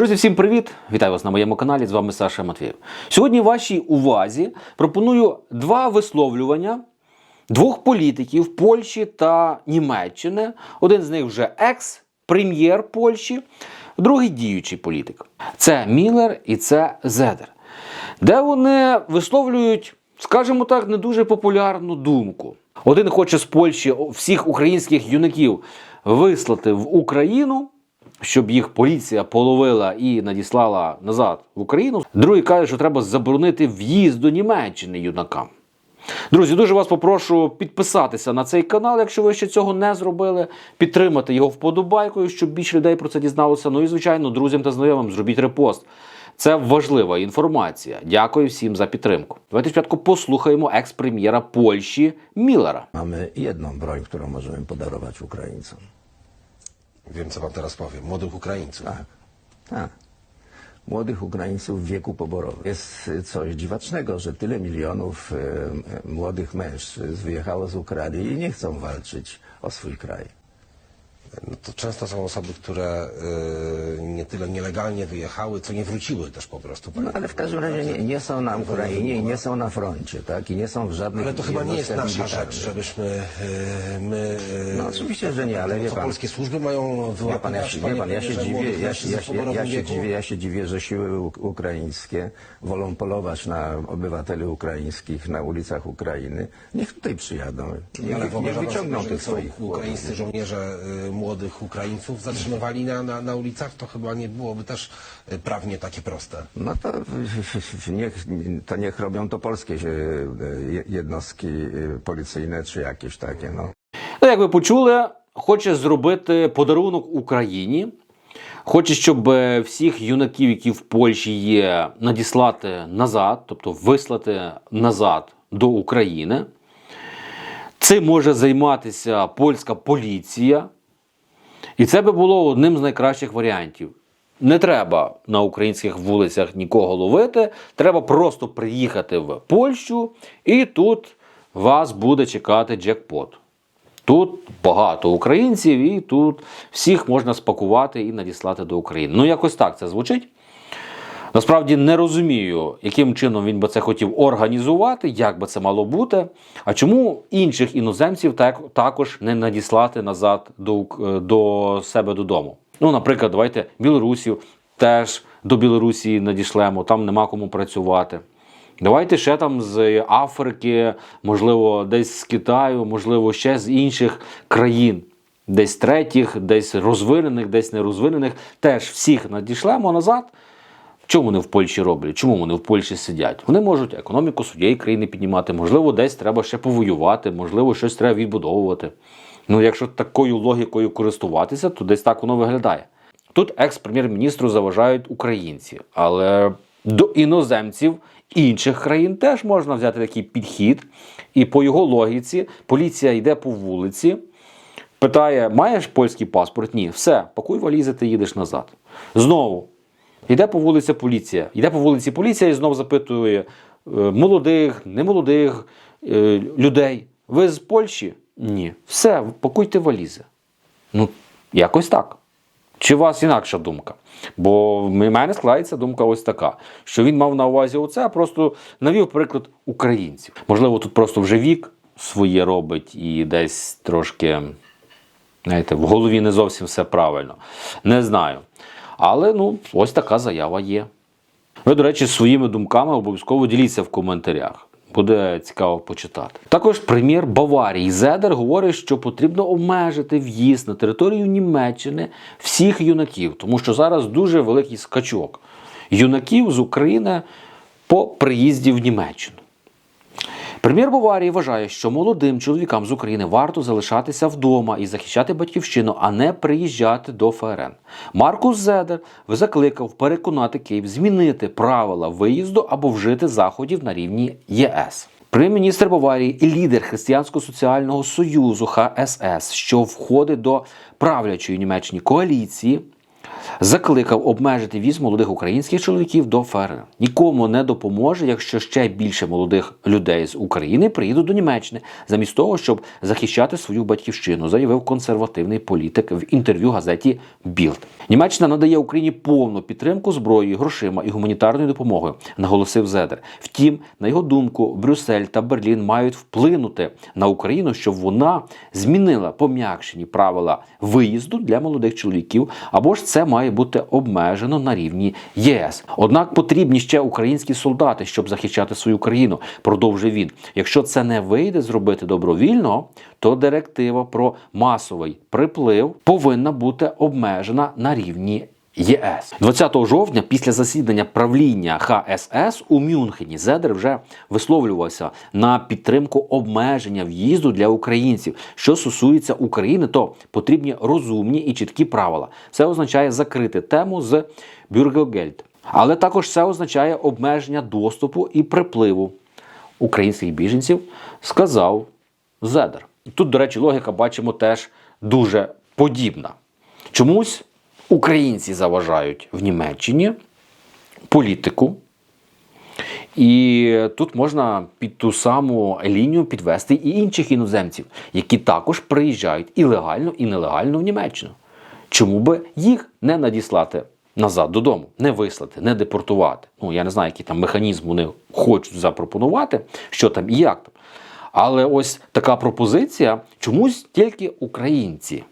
Друзі, всім привіт! Вітаю вас на моєму каналі. З вами Саша Матвєєв. Сьогодні вашій увазі пропоную два висловлювання двох політиків Польщі та Німеччини. Один з них вже екс-прем'єр Польщі, другий діючий політик. Це Міллер і це Зедер, де вони висловлюють, скажімо так, не дуже популярну думку. Один хоче з Польщі всіх українських юнаків вислати в Україну щоб їх поліція половила і надіслала назад в Україну. Другий каже, що треба заборонити в'їзд до Німеччини юнакам. Друзі, дуже вас попрошу підписатися на цей канал, якщо ви ще цього не зробили, підтримати його вподобайкою, щоб більше людей про це дізналося. Ну і звичайно, друзям та знайомим зробіть репост. Це важлива інформація. Dякую всім за підтримку. Давайте спочатку послухаємо екс-прем'єра Польщі Міллера. Mamy jedną broń, którą możemy podarować Ukraińcom. Wiem, co pan teraz powie. Młodych Ukraińców. Tak, tak. Młodych Ukraińców w wieku poborowym. Jest coś dziwacznego, że tyle milionów młodych mężczyzn wyjechało z Ukrainy i nie chcą walczyć o swój kraj. No to często są osoby, które y, nie tyle nielegalnie wyjechały, co nie wróciły też po prostu. No ale w każdym razie nie, nie są na Ukrainie i nie są na froncie, tak? I nie są w żadnych Ale to chyba nie jest nasza rzecz, żebyśmy y, my... y, No oczywiście, że nie, ale wie co pan- polskie służby mają Wie pan, wyłapać, ja się, wie pan, ja się dziwię, ja, się- mężczyzn ja, się- ja, poborowym się dziwię, ja się dziwię, że siły uk- ukraińskie wolą polować na obywateli ukraińskich na ulicach Ukrainy. Niech tutaj przyjadą. Niech, Ale niech wyciągną tych swoich ukraińscy żołnierze młodych Ukraińców zatrzymywali na, na, na ulicach, to chyba nie byłoby też prawnie takie proste. No to niech, to niech robią to polskie e, jednostki e, policyjne czy jakieś takie, no. Ну, як ви почули, хоче зробити подарунок Україні. Хоче, щоб е, всіх юнаків, які в Польщі є, надіслати назад, тобто вислати назад до України. Цим може займатися польська поліція. І це би було одним з найкращих варіантів. Не треба на українських вулицях нікого ловити, треба просто приїхати в Польщу, і тут вас буде чекати джекпот. Тут багато українців, і тут всіх можна спакувати і надіслати до України. Ну, якось так це звучить. Насправді не розумію, яким чином він би це хотів організувати, як би це мало бути. А чому інших іноземців так, також не надіслати назад до, е, до себе додому? Ну, наприклад, давайте білорусів теж до Білорусі надішлемо, там нема кому працювати. Давайте ще там з Африки, можливо, десь з Китаю, можливо, ще з інших країн, десь третіх, десь розвинених, десь нерозвинених, теж всіх надішлемо назад. Чому вони в Польщі роблять? Чому вони в Польщі сидять? Вони можуть економіку своєї країни піднімати, можливо, десь треба ще повоювати, можливо, щось треба відбудовувати. Ну, якщо такою логікою користуватися, то десь так воно виглядає. Тут екс-прем'єр-міністру заважають українці, але до іноземців інших країн теж можна взяти такий підхід. І по його логіці поліція йде по вулиці, питає: маєш польський паспорт? Ні, все, пакуй валізи, ти їдеш назад. Знову Йде по вулиці поліція. Йде по вулиці поліція і знову запитує е, молодих, немолодих е, людей. Ви з Польщі? Ні. Все, пакуйте валізи. Ну, якось так. Чи у вас інакша думка? Бо в мене складається думка ось така, що він мав на увазі оце, а просто навів приклад українців. Можливо, тут просто вже вік своє робить і десь трошки знаєте, в голові не зовсім все правильно. Не знаю. Але ну, ось така заява є. Ви, до речі, своїми думками обов'язково діліться в коментарях. Буде цікаво почитати. Також прем'єр Баварії Зедер говорить, що потрібно обмежити в'їзд на територію Німеччини всіх юнаків, тому що зараз дуже великий скачок юнаків з України по приїзді в Німеччину. Прем'єр Баварії вважає, що молодим чоловікам з України варто залишатися вдома і захищати батьківщину, а не приїжджати до ФРН. Маркус Зедер закликав переконати Київ змінити правила виїзду або вжити заходів на рівні ЄС. Прем'єр-міністр Баварії і лідер Християнсько-соціального союзу ХСС, що входить до правлячої Німеччини коаліції, закликав обмежити віз молодих українських чоловіків до ФРН. Нікому не допоможе, якщо ще більше молодих людей з України приїдуть до Німеччини, замість того, щоб захищати свою батьківщину, заявив консервативний політик в інтерв'ю газеті Білд. Німеччина надає Україні повну підтримку зброєю, грошима і гуманітарною допомогою, наголосив Зедер. Втім, на його думку, Брюссель та Берлін мають вплинути на Україну, щоб вона змінила пом'якшені правила виїзду для молодих чоловіків, або ж це має бути обмежено на рівні ЄС. Однак потрібні ще українські солдати, щоб захищати свою країну. Продовжив він. Якщо це не вийде зробити добровільно, то директива про масовий приплив повинна бути обмежена на рівні. ЄС 20 жовтня після засідання правління ХСС у Мюнхені Зедер вже висловлювався на підтримку обмеження в'їзду для українців. Що стосується України, то потрібні розумні і чіткі правила. Це означає закрити тему з бюргогельд. Але також це означає обмеження доступу і припливу українських біженців, сказав Зедер. Тут, до речі, логіка бачимо теж дуже подібна. Чомусь українці заважають в Німеччині політику. І тут можна під ту саму лінію підвести і інших іноземців, які також приїжджають і легально, і нелегально в Німеччину. Чому би їх не надіслати назад додому, не вислати, не депортувати? Ну я не знаю, який там механізм вони хочуть запропонувати, що там і як там. Але ось така пропозиція чомусь тільки українці.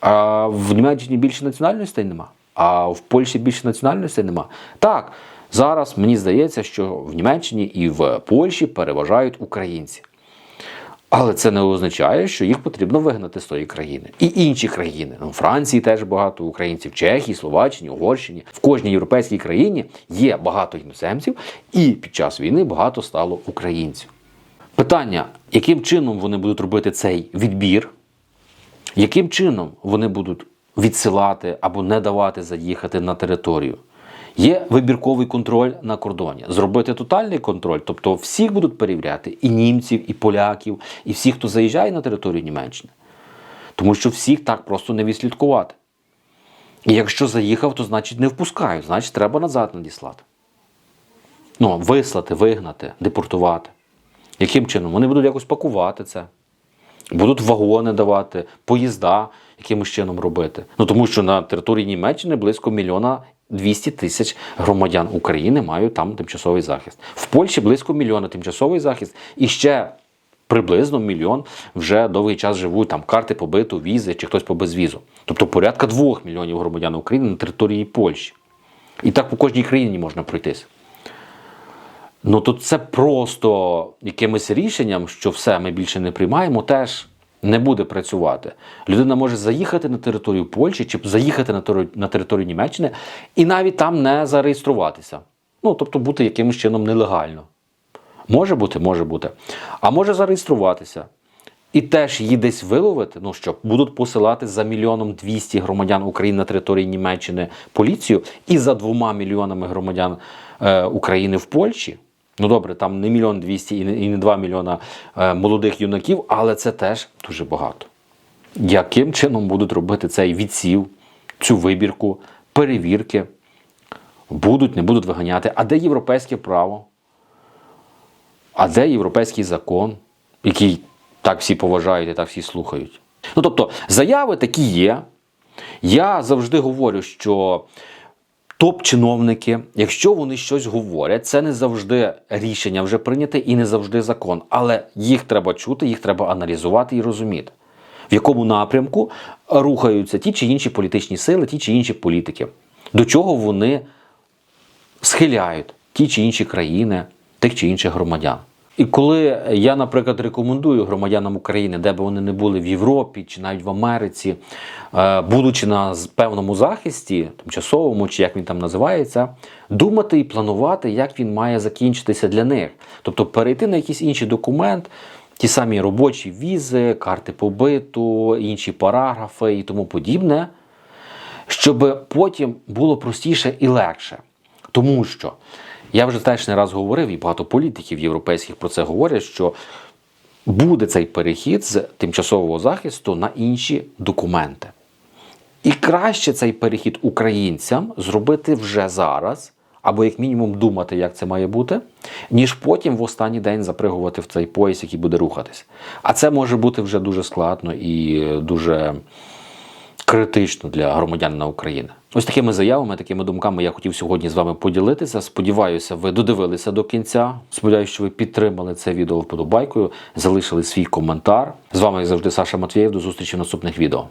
А в Німеччині більше національностей нема, а в Польщі більше національностей нема. Так, зараз мені здається, що в Німеччині і в Польщі переважають українці. Але це не означає, що їх потрібно вигнати з тої країни. І інші країни. Ну, Франції теж багато українців, Чехії, Словаччині, Угорщині. В кожній європейській країні є багато іноземців, і під час війни багато стало українців. Питання, яким чином вони будуть робити цей відбір? Яким чином вони будуть відсилати або не давати заїхати на територію? Є вибірковий контроль на кордоні. Зробити тотальний контроль, тобто всіх будуть перевіряти, і німців, і поляків, і всіх, хто заїжджає на територію Німеччини. Тому що всіх так просто не відслідкувати. І якщо заїхав, то значить не впускають, значить треба назад надіслати. Ну, вислати, вигнати, депортувати. Яким чином? Вони будуть якось пакувати це. Будуть вагони давати, поїзда якимось чином робити. Ну тому що на території Німеччини близько мільйона 200 тисяч громадян України мають там тимчасовий захист. В Польщі близько мільйона тимчасовий захист і ще приблизно мільйон вже довгий час живуть там карти побиту, візи чи хтось по безвізу. Тобто порядка двох мільйонів громадян України на території Польщі. І так по кожній країні можна пройтися. Ну то це просто якимось рішенням, що все ми більше не приймаємо, теж не буде працювати. Людина може заїхати на територію Польщі чи заїхати на територію, на територію Німеччини і навіть там не зареєструватися. Ну, тобто бути якимось чином нелегально. Може бути, може бути. А може зареєструватися. І теж її десь виловити, ну що будуть посилати за мільйоном 200 громадян України на території Німеччини поліцію і за двома мільйонами громадян е, України в Польщі. Ну добре, там не мільйон 200 і не, 2 мільйона е, молодих юнаків, але це теж дуже багато. Яким чином будуть робити цей відсів, цю вибірку, перевірки? Будуть, не будуть виганяти. А де європейське право? А де європейський закон, який так всі поважають і так всі слухають? Ну тобто, заяви такі є. Я завжди говорю, що топ-чиновники, якщо вони щось говорять, це не завжди рішення вже прийняте і не завжди закон. Але їх треба чути, їх треба аналізувати і розуміти, в якому напрямку рухаються ті чи інші політичні сили, ті чи інші політики, до чого вони схиляють ті чи інші країни, тих чи інших громадян. І коли я, наприклад, рекомендую громадянам України, де б вони не були в Європі чи навіть в Америці, е, будучи на певному захисті, тимчасовому чи як він там називається, думати і планувати, як він має закінчитися для них. Тобто перейти на якийсь інший документ, ті самі робочі візи, карти побиту, інші параграфи і тому подібне, щоб потім було простіше і легше. Тому що я вже теж не раз говорив, і багато політиків європейських про це говорять, що буде цей перехід з тимчасового захисту на інші документи. І краще цей перехід українцям зробити вже зараз, або як мінімум думати, як це має бути, ніж потім в останній день запригувати в цей поїзд, який буде рухатись. А це може бути вже дуже складно і дуже критично для громадянина України. Ось такими заявами, такими думками я хотів сьогодні з вами поділитися. Сподіваюся, ви додивилися до кінця. Сподіваюся, що ви підтримали це відео вподобайкою, залишили свій коментар. З вами, як завжди, Саша Матвієв. До зустрічі в наступних відео.